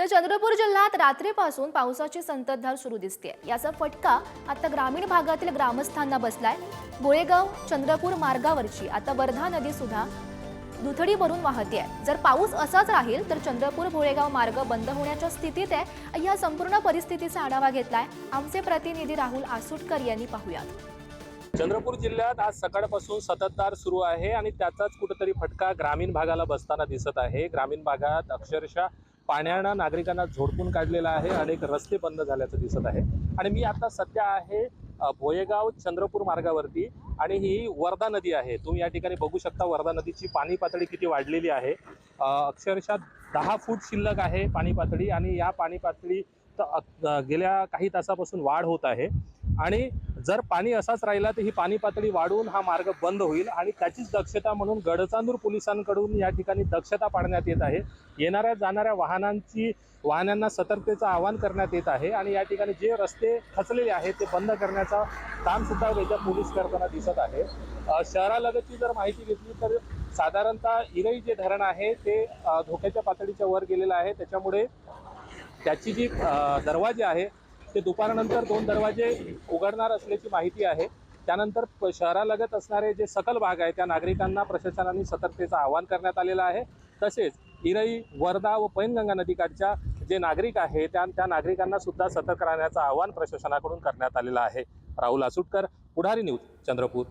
तर चंद्रपूर जिल्ह्यात रात्रीपासून पावसाची संततधार सुरू दिसते याचा फटका आता ग्रामीण भागातील ग्रामस्थांना बसलाय. बोळेगाव चंद्रपूर मार्गावरची आता वर्धा नदी सुद्धा दुथडी भरून वाहते जर पाऊस असाच राहील तर चंद्रपूर भोळेगाव मार्ग बंद होण्याच्या स्थितीत आहे. या संपूर्ण परिस्थितीचा आढावा घेतलाय आमचे प्रतिनिधी राहुल आसुटकर यांनी पाहुयात. चंद्रपूर जिल्ह्यात आज सकाळपासून सततधार सुरू आहे आणि त्याचाच कुठेतरी फटका ग्रामीण भागाला बसताना दिसत आहे. ग्रामीण भागात अक्षरशः पाण्यानं नागरिकांना झोडपून काढलेलं आहे अनेक रस्ते बंद झाल्याचं दिसत आहे. आणि मी आता सध्या आहे भोयेगाव चंद्रपूर मार्गावरती आणि ही वर्धा नदी आहे. तुम्ही या ठिकाणी बघू शकता वर्धा नदीची पाणी पातळी किती वाढलेली आहे. अक्षरशः दहा फूट शिल्लक आहे पाणी पातळी आणि या पाणी पातळी गेल्या काही तासापासून वाढ होत आहे. आणि जर पाणी असाच राहिला तर ही पाणी पातळी वाढून हा मार्ग बंद होईल आणि त्याचीच दक्षता म्हणून गडचांदूर पोलिसांकडून या ठिकाणी दक्षता पाळण्यात येत आहे. येणाऱ्या जाणाऱ्या वाहनांची वाहनांना सतर्कतेचं आवाहन करण्यात येत आहे आणि या ठिकाणी जे रस्ते खचलेले आहेत ते बंद करण्याचा कामसुद्धा वेगळ्या पोलीस करताना दिसत आहे. शहरालगतची जर माहिती घेतली तर साधारणतः इरई जे धरण आहे ते धोक्याच्या पातळीच्या वर गेलेलं आहे. त्याच्यामुळे त्याची जी दरवाजे आहे ते दुपारनंतर दोन दरवाजे उघडणार असल्याची माहिती आहे. त्यानंतर प- शहरालगत असणारे जे सकल भाग आहे त्या नागरिकांना प्रशासनाने सतर्कतेचं आवाहन करण्यात आलेलं आहे. तसेच इरई वर्धा व पैनगंगा नदीकाठच्या जे नागरिक आहे त्या त्या नागरिकांना सुद्धा सतर्क राहण्याचं आवाहन प्रशासनाकडून करण्यात आलेलं आहे. राहुल आसुटकर पुढारी न्यूज चंद्रपूर.